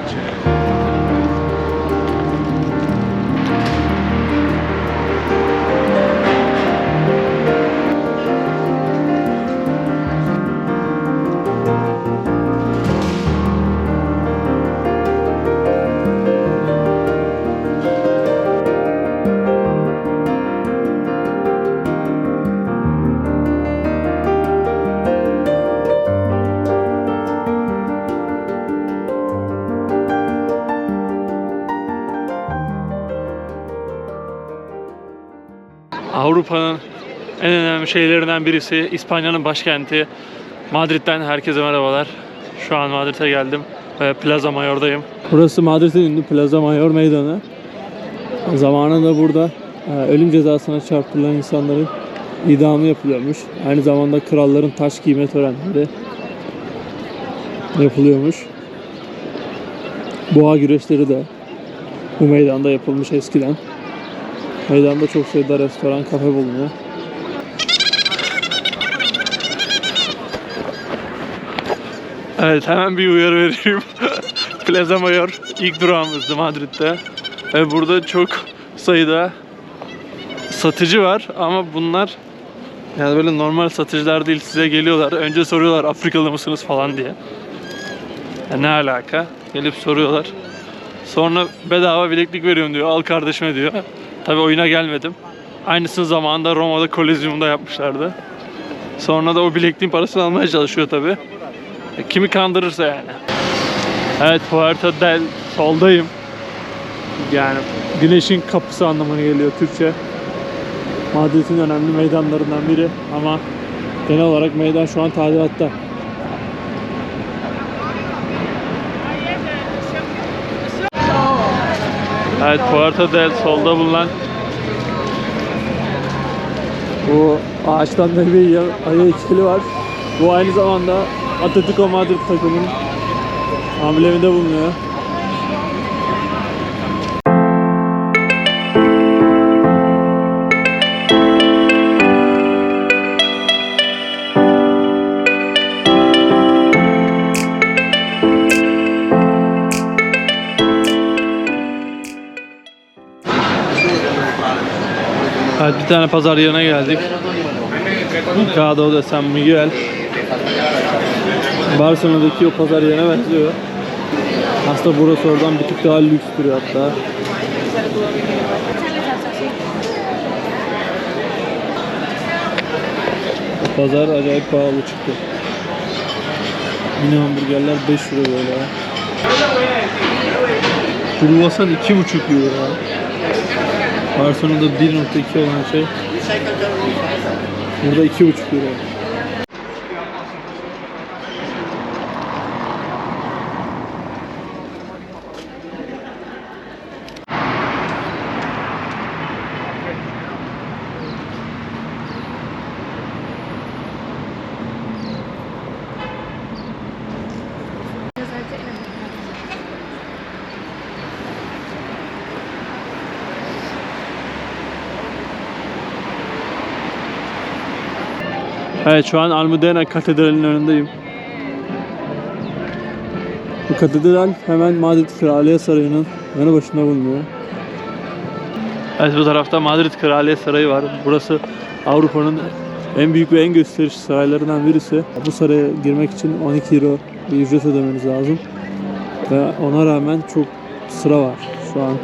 Gotcha. Avrupa'nın en önemli şeylerinden birisi İspanya'nın başkenti Madrid'den herkese merhabalar. Şu an Madrid'e geldim ve Plaza Mayor'dayım. Burası Madrid'in ünlü Plaza Mayor meydanı. Zamanında burada e, ölüm cezasına çarptırılan insanların idamı yapılıyormuş. Aynı zamanda kralların taş giyme törenleri yapılıyormuş. Boğa güreşleri de bu meydanda yapılmış eskiden. Meydanda çok sayıda restoran, kafe bulunuyor. Evet hemen bir uyarı vereyim. Plaza Mayor ilk durağımızdı Madrid'de. Ve burada çok sayıda satıcı var ama bunlar yani böyle normal satıcılar değil size geliyorlar. Önce soruyorlar Afrikalı mısınız falan diye. Ya ne alaka? Gelip soruyorlar. Sonra bedava bileklik veriyorum diyor. Al kardeşime diyor. Tabi oyuna gelmedim. Aynısını zamanında Roma'da Kolezyum'da yapmışlardı. Sonra da o bilekliğin parasını almaya çalışıyor tabi. Kimi kandırırsa yani. Evet Puerto del Sol'dayım. Yani güneşin kapısı anlamına geliyor Türkçe. Madrid'in önemli meydanlarından biri ama genel olarak meydan şu an tadilatta. Evet Puerto del Sol'da bulunan bu ağaçtan da bir ayı heykeli var. Bu aynı zamanda Atletico Madrid takımının ambleminde bulunuyor. Tane pazar yerine geldik. Mercado de San Miguel. Barcelona'daki o pazar yerine benziyor. Aslında burası oradan bir tık daha lüks duruyor hatta. Pazar acayip pahalı çıktı. Yine hamburgerler 5 euro böyle. Kruvasan 2,5 euro. Barcelona'da 1.2 olan şey burada 2.5 euro. Evet şu an Almudena Katedrali'nin önündeyim. Bu katedral hemen Madrid Kraliyet Sarayı'nın yanı başında bulunuyor. Evet bu tarafta Madrid Kraliyet Sarayı var. Burası Avrupa'nın en büyük ve en gösterişli saraylarından birisi. Bu saraya girmek için 12 euro bir ücret ödemeniz lazım. Ve ona rağmen çok sıra var. Şu an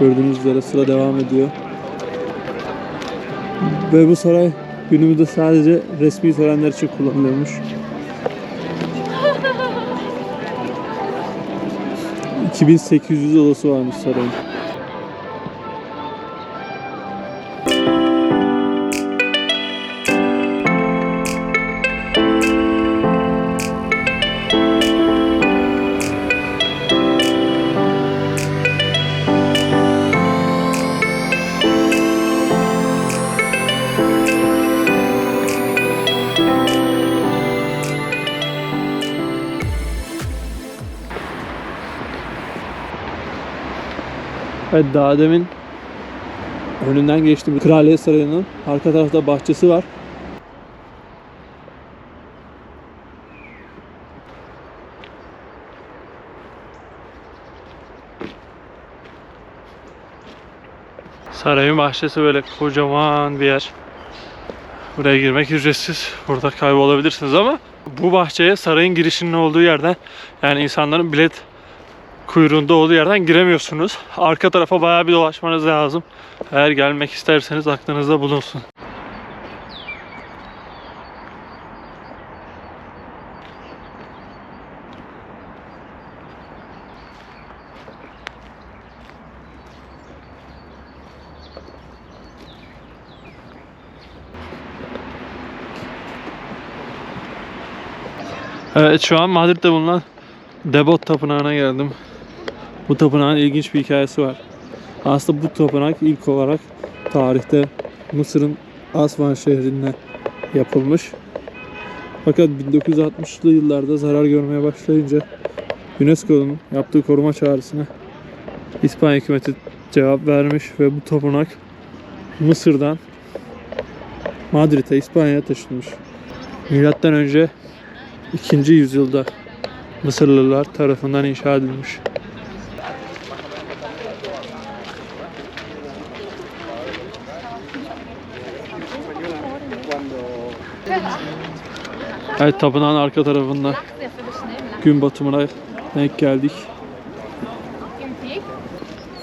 gördüğünüz üzere sıra devam ediyor. Ve bu saray günümüzde sadece resmi törenler için kullanılıyormuş. ...2800 odası varmış sarayın. Evet daha demin önünden geçtim. Kraliyet Sarayı'nın arka tarafta bahçesi var. Sarayın bahçesi böyle kocaman bir yer. Buraya girmek ücretsiz. Burada kaybolabilirsiniz ama bu bahçeye sarayın girişinin olduğu yerden yani insanların bilet kuyruğunda olduğu yerden giremiyorsunuz. Arka tarafa bayağı bir dolaşmanız lazım. Eğer gelmek isterseniz aklınızda bulunsun. Evet şu an Madrid'de bulunan Debot Tapınağı'na geldim. Bu tapınağın ilginç bir hikayesi var. Aslında bu tapınak ilk olarak tarihte Mısır'ın Asvan şehrinde yapılmış. Fakat 1960'lı yıllarda zarar görmeye başlayınca UNESCO'nun yaptığı koruma çağrısına İspanya hükümeti cevap vermiş ve bu tapınak Mısır'dan Madrid'e, İspanya'ya taşınmış. Milattan önce 2. yüzyılda Mısırlılar tarafından inşa edilmiş. Evet tapınağın arka tarafında gün batımına denk geldik.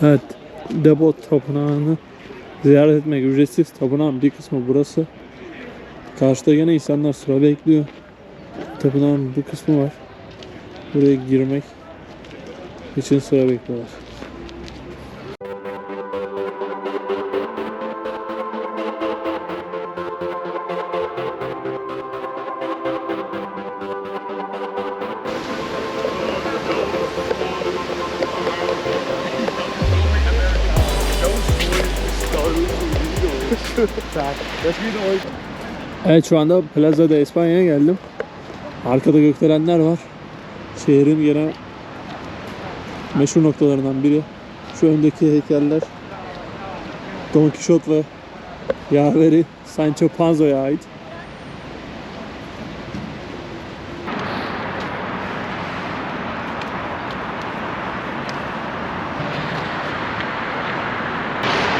Evet Debot tapınağını ziyaret etmek ücretsiz. Tapınağın bir kısmı burası. Karşıda gene insanlar sıra bekliyor. Tapınağın bu kısmı var. Buraya girmek için sıra bekliyorlar. Evet şu anda Plaza de Espanya'ya geldim. Arkada gökdelenler var. Şehrin gene meşhur noktalarından biri. Şu öndeki heykeller Don Quixote ve yaveri Sancho Panza'ya ait.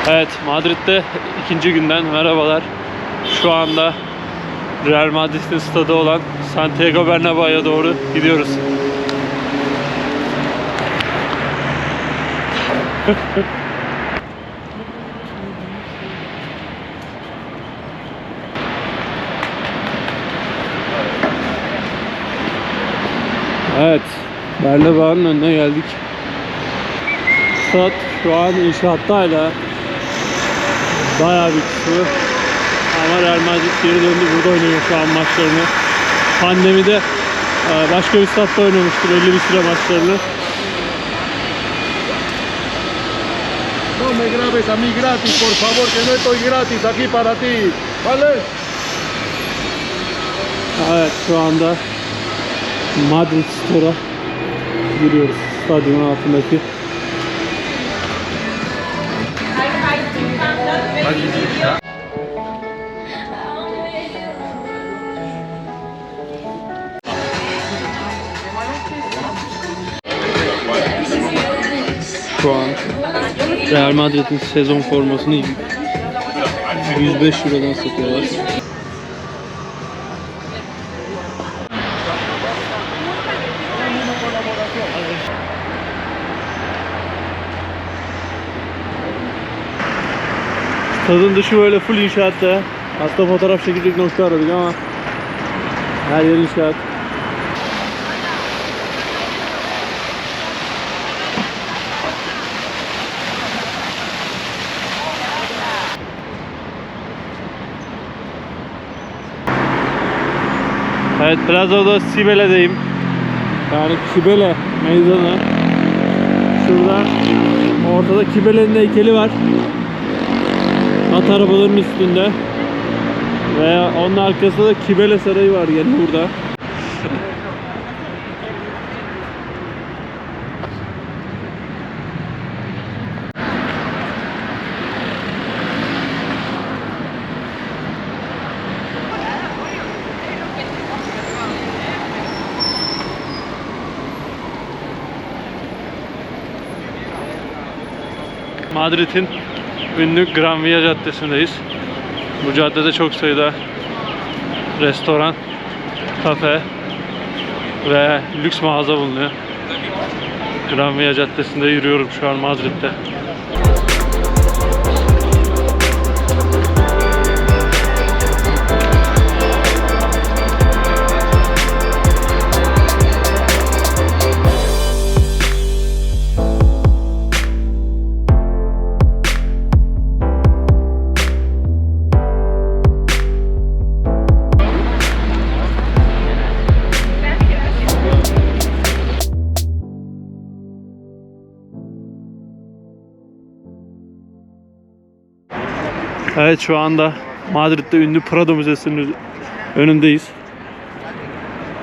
Evet, Madrid'de ikinci günden merhabalar. Şu anda Real Madrid'in stadı olan Santiago Bernabéu'ya doğru gidiyoruz. evet, Bernabéu'nun önüne geldik. Stat şu an inşaatta hala. Bayağı bir kısmı ama Real Madrid geri döndü burada oynuyor şu an maçlarını. Pandemide e, başka bir statta oynamıştı belli bir süre maçlarını. No me grabes a mí gratis, por favor, que no estoy gratis aquí para ti. ¿Vale? Evet şu anda Madrid Store'a giriyoruz. Stadyumun altındaki. Real Madrid'in sezon formasını 105 Euro'dan satıyorlar. Stadın dışı böyle full inşaatta. Aslında fotoğraf çekecek nokta aradık ama her yer inşaat. Evet Plaza'da Sibele'deyim. Yani Kibele meydanı. Şurada ortada Kibele'nin heykeli var. At arabaların üstünde. Ve onun arkasında da Kibele Sarayı var gene burada. Madrid'in ünlü Gran Via Caddesi'ndeyiz. Bu caddede çok sayıda restoran, kafe ve lüks mağaza bulunuyor. Gran Via Caddesi'nde yürüyorum şu an Madrid'de. Evet şu anda Madrid'de ünlü Prado Müzesi'nin önündeyiz.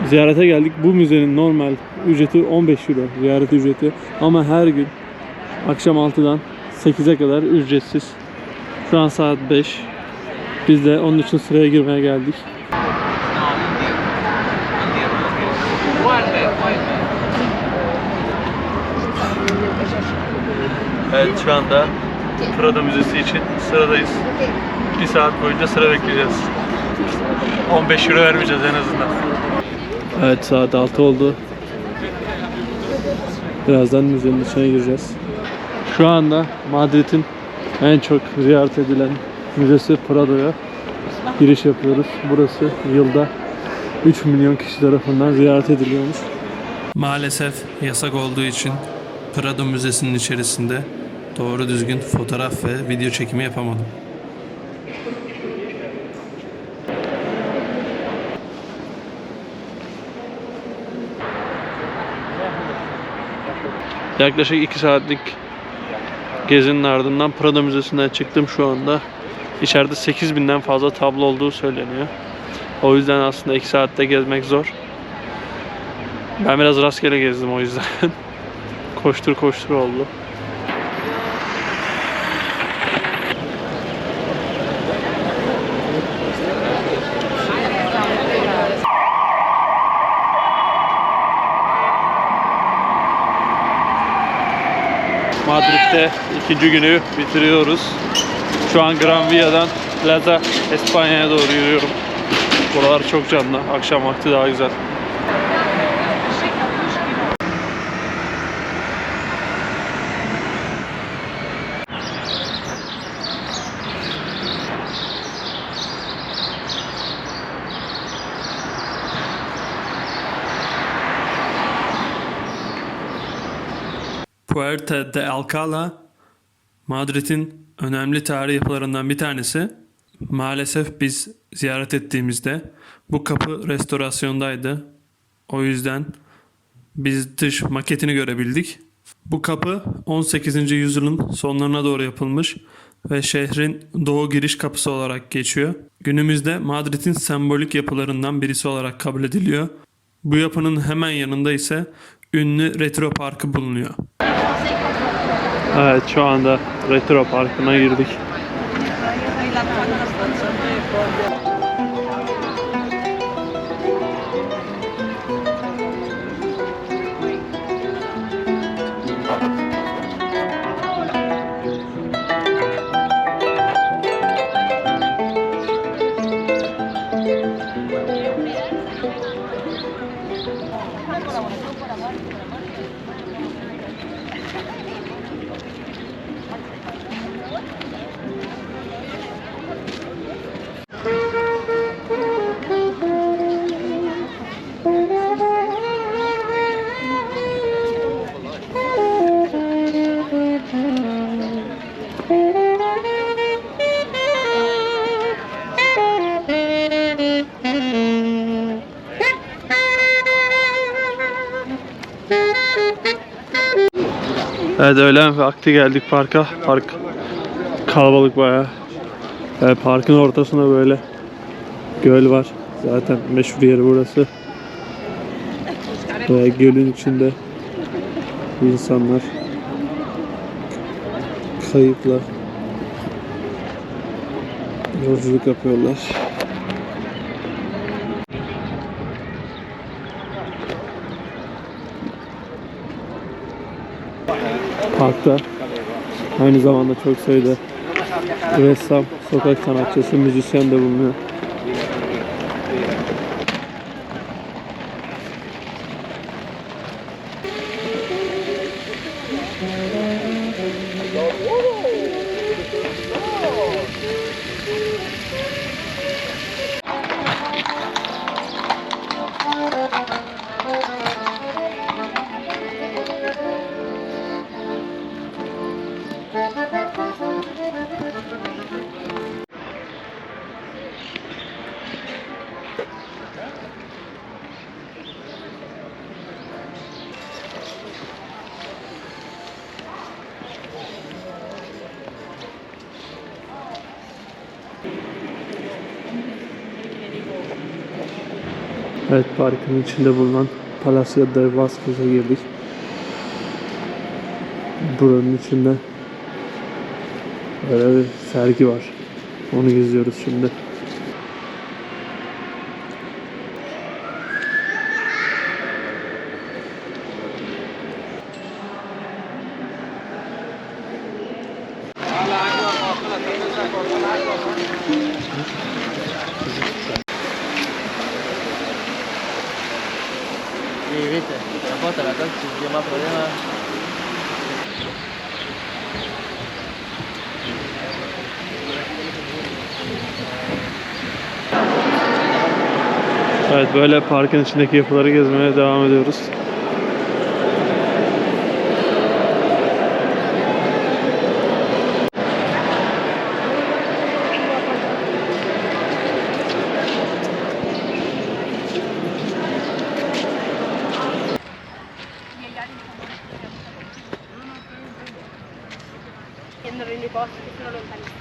Ziyarete geldik. Bu müzenin normal ücreti 15 euro ziyaret ücreti. Ama her gün akşam 6'dan 8'e kadar ücretsiz. Şu an saat 5. Biz de onun için sıraya girmeye geldik. Evet şu anda Prado Müzesi için sıradayız. Bir saat boyunca sıra bekleyeceğiz. 15 euro vermeyeceğiz en azından. Evet saat 6 oldu. Birazdan müzenin içine gireceğiz. Şu anda Madrid'in en çok ziyaret edilen müzesi Prado'ya giriş yapıyoruz. Burası yılda 3 milyon kişi tarafından ziyaret ediliyormuş. Maalesef yasak olduğu için Prado Müzesi'nin içerisinde doğru düzgün fotoğraf ve video çekimi yapamadım. Yaklaşık 2 saatlik gezinin ardından Prado Müzesi'nden çıktım şu anda. İçeride 8000'den fazla tablo olduğu söyleniyor. O yüzden aslında 2 saatte gezmek zor. Ben biraz rastgele gezdim o yüzden. koştur koştur oldu. Madrid'de ikinci günü bitiriyoruz. Şu an Gran Via'dan Plaza Espanya'ya doğru yürüyorum. Buralar çok canlı. Akşam vakti daha güzel. Puerta de Alcalá Madrid'in önemli tarihi yapılarından bir tanesi. Maalesef biz ziyaret ettiğimizde bu kapı restorasyondaydı. O yüzden biz dış maketini görebildik. Bu kapı 18. yüzyılın sonlarına doğru yapılmış ve şehrin doğu giriş kapısı olarak geçiyor. Günümüzde Madrid'in sembolik yapılarından birisi olarak kabul ediliyor. Bu yapının hemen yanında ise ünlü Retro Parkı bulunuyor. Evet şu anda Retro Parkı'na girdik. Evet öğlen vakti geldik parka. Park kalabalık bayağı. Evet, parkın ortasında böyle göl var. Zaten meşhur yeri burası. Ve gölün içinde insanlar kayıkla yolculuk yapıyorlar. Parkta aynı zamanda çok sayıda Ressam, sokak sanatçısı, müzisyen de bulunuyor. Evet parkın içinde bulunan Palacio de Vasquez'e girdik. Buranın içinde böyle bir sergi var. Onu geziyoruz şimdi. La taxi, sin más problema. Evet böyle parkın içindeki yapıları gezmeye devam ediyoruz. Sono.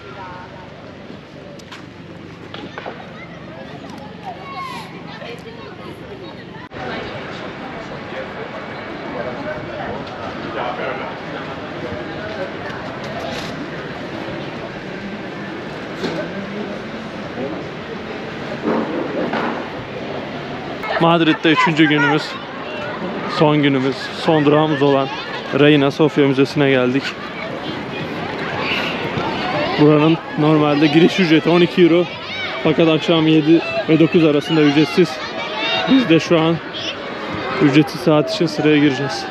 Madrid'de üçüncü günümüz, son günümüz, son durağımız olan Reina Sofia Müzesi'ne geldik. Buranın normalde giriş ücreti 12 euro fakat akşam 7 ve 9 arasında ücretsiz. Biz de şu an ücretsiz saat için sıraya gireceğiz.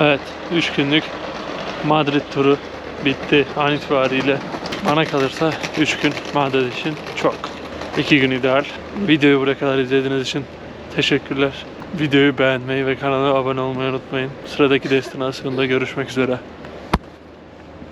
Evet, 3 günlük Madrid turu bitti an itibariyle. Bana kalırsa 3 gün Madrid için çok. 2 gün ideal. Videoyu buraya kadar izlediğiniz için teşekkürler. Videoyu beğenmeyi ve kanala abone olmayı unutmayın. Sıradaki destinasyonda görüşmek üzere.